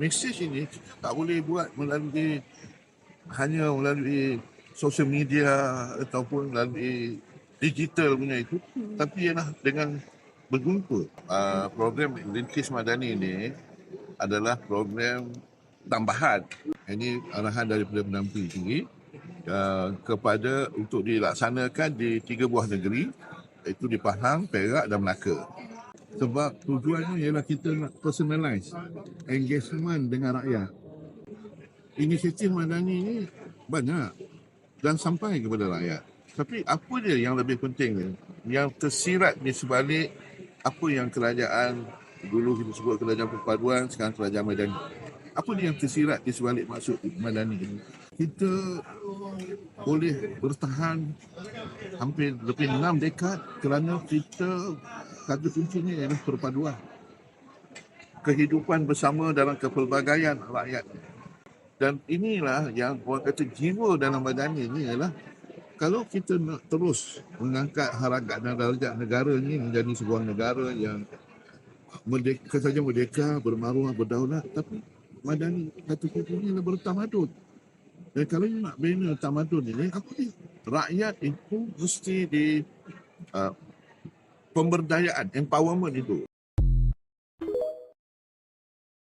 Mesej ini kita tak boleh buat melalui hanya melalui sosial media ataupun melalui digital punya itu tapi ialah dengan berjumpa. Uh, program Lintis Madani ini adalah program tambahan. Ini arahan daripada Menteri tinggi uh, kepada untuk dilaksanakan di tiga buah negeri iaitu di Pahang, Perak dan Melaka. Sebab tujuannya ialah kita nak personalize engagement dengan rakyat. Inisiatif Madani ini banyak dan sampai kepada rakyat. Tapi apa dia yang lebih penting ni? Yang tersirat di sebalik apa yang kerajaan dulu kita sebut kerajaan perpaduan, sekarang kerajaan Madani. Apa dia yang tersirat di sebalik maksud Madani ini? Kita boleh bertahan hampir lebih enam dekad kerana kita kata kuncinya ialah perpaduan. Kehidupan bersama dalam kepelbagaian rakyat. Dan inilah yang orang kata jiwa dalam badan ini ialah kalau kita nak terus mengangkat harakat dan darjat negara ini menjadi sebuah negara yang merdeka saja merdeka, bermaruah, berdaulat tapi Madani kata kuncinya ialah bertamadun. Dan kalau nak bina tamadun ini, apa ni? Rakyat itu mesti di uh, pemberdayaan, empowerment itu.